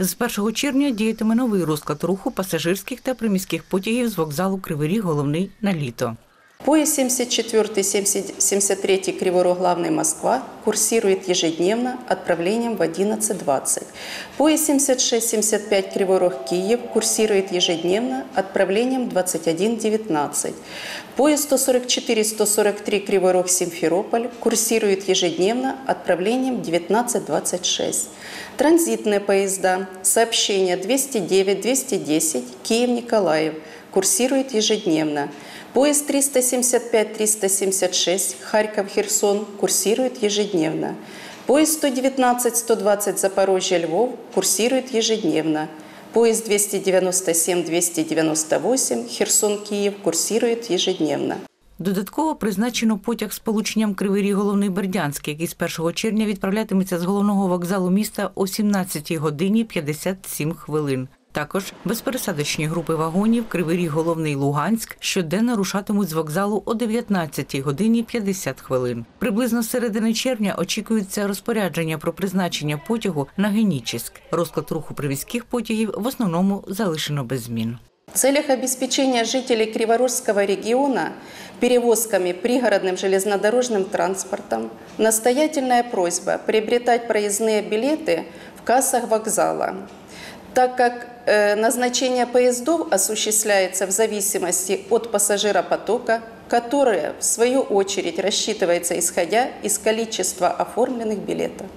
З 1 червня діятиме новий розклад руху пасажирських та приміських потягів з вокзалу Кривий Ріг головний на літо. Поезд 74-73 Кривой Рог Главный Москва курсирует ежедневно отправлением в 11.20. Поезд 76-75 Кривой Рог Киев курсирует ежедневно отправлением 21.19. Поезд 144-143 Кривой Рог Симферополь курсирует ежедневно отправлением 19.26. Транзитные поезда сообщения 209-210 Киев-Николаев курсирует ежедневно. Поезд 375-376 Харьков-Херсон курсирует ежедневно. Поезд 119-120 Запорожье-Львов курсирует ежедневно. Поезд 297-298 Херсон-Киев курсирует ежедневно. Додатково призначено потяг з полученням Кривий Ріг головний Бердянський, який з 1 червня відправлятиметься з головного вокзалу міста о 17 годині 57 хвилин. Також безпересадочні групи вагонів Кривий Ріг головний Луганськ щоденно рушатимуть з вокзалу о 19 годині 50 хвилин. Приблизно з середини червня очікується розпорядження про призначення потягу на Генічіськ. Розклад руху привізьких потягів в основному залишено без змін. В целях обеспечения жителей Криворожского региона перевозками пригородным железнодорожным транспортом настоятельная просьба приобретать проездные билеты в кассах вокзала, так как э, назначение поездов осуществляется в зависимости от пассажиропотока, которое в свою очередь рассчитывается исходя из количества оформленных билетов.